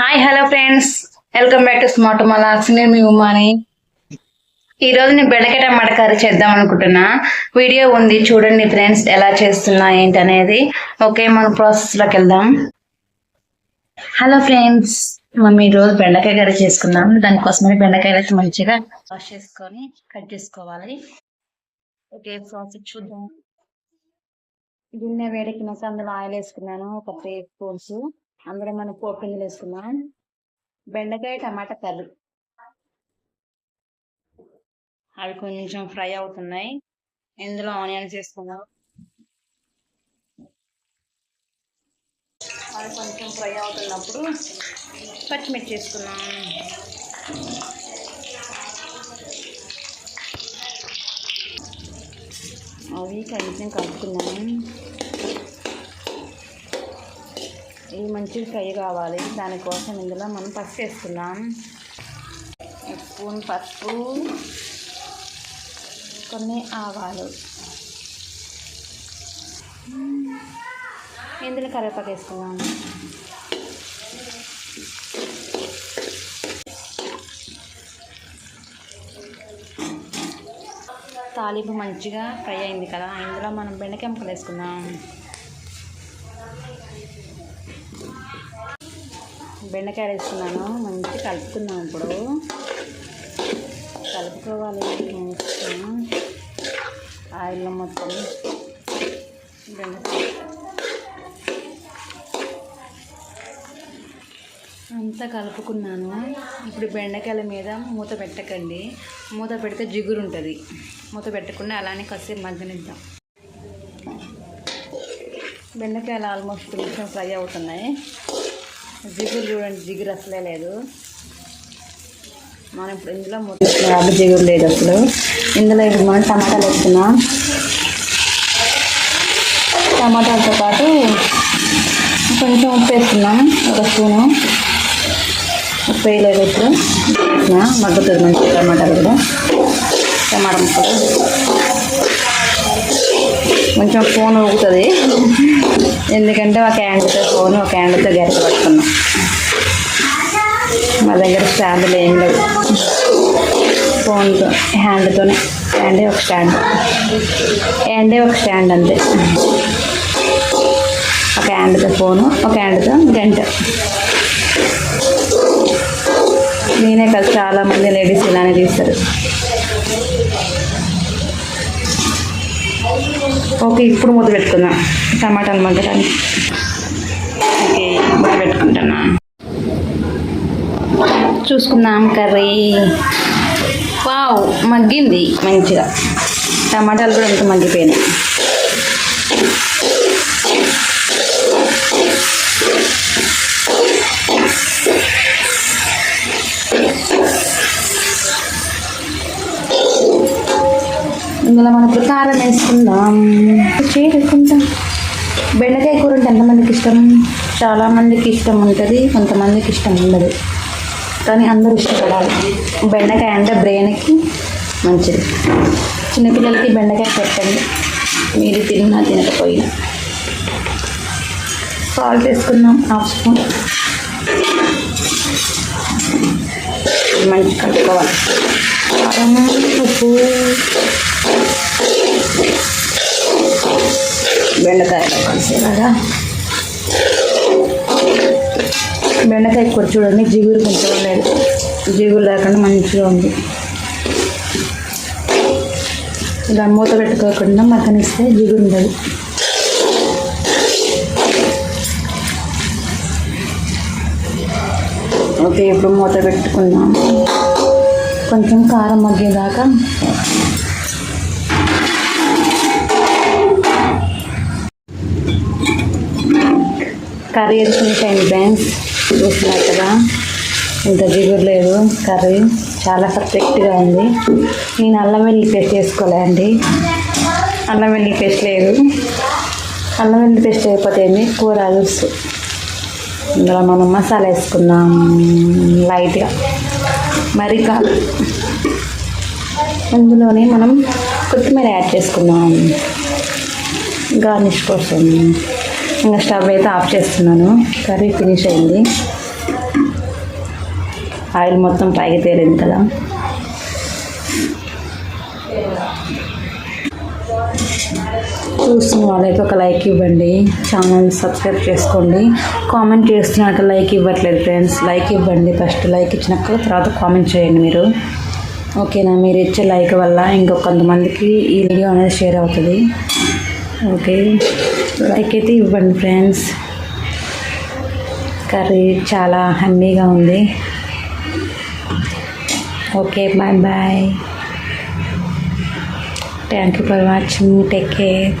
Hi hello friends welcome back to smart మలాక్స్ నేను మీ ఉమాని. ఈ రోజు నేను బెండకాయ టమాటా కర్రీ చేద్దాం అనుకుంటున్నా. వీడియో ఉంది చూడండి ఫ్రెండ్స్ ఎలా చేస్తున్నా ఏంటి అనేది ఓకే మనం ప్రాసెస్లోకి వెళ్దాం. హలో ఫ్రెండ్స్ మనం ఈ రోజు బెండకాయ కర్రీ చేసుకుందాం. దానికోసమని బెండకాయలు అయితే మంచిగా వాష్ చేసుకొని కట్ చేసుకోవాలి. ఓకే ప్రాసెస్ చూద్దాం. గిన్నె వేడెక్కినాక అందులో ఆయిల్ వేసుకున్నాను ఒక త్రీ స్పూన్స్ అందులో మనం పోపు గింజలు వేసుకున్నాం బెండకాయ టమాటా కర్రీ. అవి కొంచెం ఫ్రై అవుతున్నాయి. ఇందులో ఆనియన్స్ వేసుకున్నాం అవి కొంచెం ఫ్రై అవుతున్నప్పుడు పచ్చిమిర్చి వేసుకున్నాం అవి కొంచెం కలుపుకున్నాం ఇవి మంచిగా ఫ్రై కావాలి. దానికోసం ఇందులో మనం పసుపు వేసుకున్నాం స్పూన్ పసుపు కొన్ని ఆవాలు. ఇందులో కరివేపాకు వేసుకుందాం. తాలింపు మంచిగా ఫ్రై అయింది కదా. ఇందులో మనం బెండకాయ ముక్కలు వేసుకుందాం. బెండకాయలు వేస్తున్నాను మంచి కలుపుకుందాం ఇప్పుడు. కలుపుకోవాలి ఆయిల్లో మొత్తం బెండకాయ. అంతా కలుపుకున్నాను. ఇప్పుడు బెండకాయల మీద మూత పెట్టకండి. మూత పెడితే జిగురు ఉంటుంది. మూత పెట్టకుండా అలానే కాసేపు మగ్గనిద్దాం. బెండకాయలు ఆల్మోస్ట్ కొంచెం ఫ్రై అవుతున్నాయి. జిగురు చూడండి జిగురు అసలే లేదు. మనం ఇప్పుడు ఇందులో మూత జిగురు లేదు అసలు. ఇందులో ఇప్పుడు మనం టమాటాలు వేస్తున్నాం. టమాటాలతో పాటు కొంచెం ఉప్పు వేస్తున్నాం ఒక స్పూను. ఉప్పు వేయలేదు ఇప్పుడు. మగ్గుతుంది మంచిగా టమాటాలు కూడా. టమాటా ముక్కలు. కొంచెం ఫోన్ ఊగుతుంది. ఎందుకంటే ఒక హ్యాండ్తో ఫోన్ ఒక హ్యాండ్తో గెరక పట్టుకున్నాం. మా దగ్గర స్టాండ్లు ఏం లేవు. ఫోన్తో హ్యాండ్తోనే హ్యాండే ఒక స్టాండ్ హ్యాండే ఒక స్టాండ్ అంతే. ఒక హ్యాండ్తో ఫోను ఒక హ్యాండ్తో గంట. నేనే కాదు చాలామంది లేడీస్ ఇలానే తీస్తారు ఓకే ఇప్పుడు మూత పెట్టుకుందాం. టమాటాలు మగ్గడానికి. ఓకే మూత పెట్టుకుంటున్నా చూసుకుందాం కర్రీ. వావ్ మగ్గింది మంచిగా. టమాటాలు కూడా ఎంత మగ్గిపోయినాయి. ఇందులో మనం ఇప్పుడు కారం వేసుకుందాం. చేసుకుంటాం బెండకాయ కూర అంటే ఎంతమందికి ఇష్టం? చాలామందికి ఇష్టం ఉంటుంది కొంతమందికి ఇష్టం ఉండదు. కానీ అందరూ ఇష్టపడాలి. బెండకాయ అంటే బ్రెయిన్కి మంచిది. చిన్నపిల్లలకి బెండకాయ పెట్టండి. మీరు తిన్నా తినకపోయినా. సాల్ట్ వేసుకుందాం హాఫ్ స్పూన్. మంచి కలుపుకోవాలి. కారం ఉప్పు బెండకాయలు కలిసేలాగా బెండకాయ కూర చూడండి జిగురు కొంచెం లేదు. జిగురు లేకుండా మంచిగా ఉంది. ఇలా మూత పెట్టుకోకుండా మతనిస్తే జిగురు ఉండదు. ఓకే ఇప్పుడు మూత పెట్టుకుందాం. కొంచెం కారం మగ్గేదాకా కర్రీ అయితే ఫినిష్ అయింది ఫ్రెండ్స్? చూస్తున్నారు కదా? ఇంత దిగురు లేదు కర్రీ చాలా పర్ఫెక్ట్గా ఉంది. నేను అల్లం వెల్లి పేస్ట్ చేసుకోలే అండి. అల్లం వెల్లి పేస్ట్ లేదు. అల్లం వెల్లి పేస్ట్ లేకపోతే ఏంది? కూర అలుసు ఇందులో మనం మసాలా వేసుకుందాం. లైట్గా. మరి కాదు అందులోనే మనం కొత్తిమీర యాడ్ చేసుకుందాం. గార్నిష్ కోసం. ఇంకా స్టవ్ అయితే ఆఫ్ చేస్తున్నాను. కర్రీ ఫినిష్ అయింది. ఆయిల్ మొత్తం పైకి తేలింది కదా. చూస్తున్న వాళ్ళైతే ఒక లైక్ ఇవ్వండి. ఛానల్ సబ్స్క్రైబ్ చేసుకోండి. కామెంట్ చేస్తున్నాక లైక్ ఇవ్వట్లేదు ఫ్రెండ్స్ లైక్ ఇవ్వండి. ఫస్ట్ లైక్ ఇచ్చినాక తర్వాత కామెంట్ చేయండి మీరు. ఓకేనా మీరు ఇచ్చే లైక్ వల్ల ఇంకొంతమందికి కొంతమందికి ఈ వీడియో అనేది షేర్ అవుతుంది. ఓకే లైక్ అయితే ఇవ్వండి ఫ్రెండ్స్ కర్రీ చాలా హమ్మీగా ఉంది. Okay bye bye Thank you for watching. Take care.